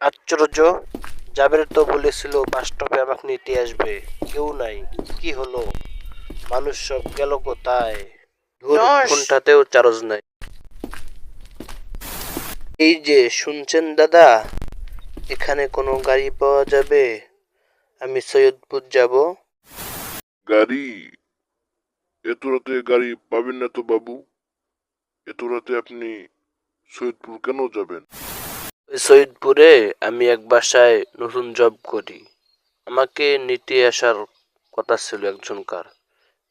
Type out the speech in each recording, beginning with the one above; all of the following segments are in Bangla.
আশ্চর্য জাবের তো বলেছিল বাস্তবে আমাকে নিতে আসবে। কেউ নাই। কি হলো? মানুষ সব গেল কোথায়? দোষ। নাই। এই যে শুনছেন দাদা? এখানে কোনো গাড়ি পাওয়া যাবে? আমি সৈয়দপুর যাব। গাড়ি? এত রাতে গাড়ি পাবেন না তো বাবু? এত রাতে আপনি সৈয়দপুর কেন যাবেন? সৈয়দপুরে আমি এক বাসায় নতুন জব করি। আমাকে নিতে আসার কথা ছিল একজনকার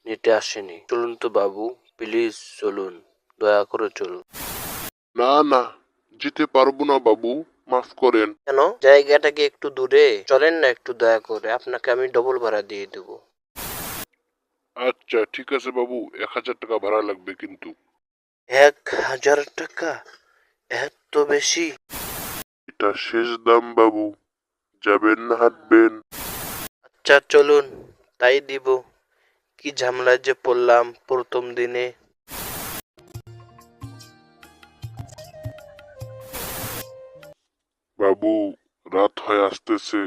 নিতে আসেনি। চলুন তো বাবু প্লিজ চলুন দয়া করে চলুন। না না যেতে পারব না বাবু মাফ করেন। কেন? জায়গাটাকে একটু দূরে? চলেন না একটু দয়া করে আপনাকে আমি ডবল ভাড়া দিয়ে দেব। আচ্ছা ঠিক আছে বাবু এক হাজার টাকা ভাড়া লাগবে কিন্তু। এক হাজার টাকা? এত বেশি? এটা শেষ দাম বাবু। যাবেন না হাঁটবেন। আচ্ছা চলুন তাই দিব। কি ঝামেলায় যে পড়লাম প্রথম দিনে। বাবু রাত হয়ে আসতেছে।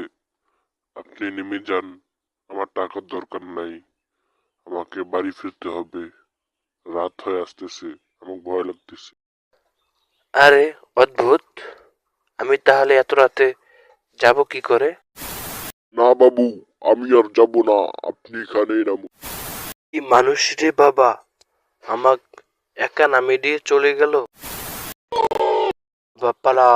আপনি নেমে যান। আমার টাকার দরকার নাই। আমাকে বাড়ি ফিরতে হবে। রাত হয়ে আসতেছে আমার ভয় লাগতেছে। আরে অদ্ভুত। আমি তাহলে এত রাতে যাব কি করে? না বাবু আমি আর যাব না। আপনি এখানেই নামুন কি মানুষ রে বাবা? আমাক একা নামিয়ে দিয়ে চলে গেল? বাপারা।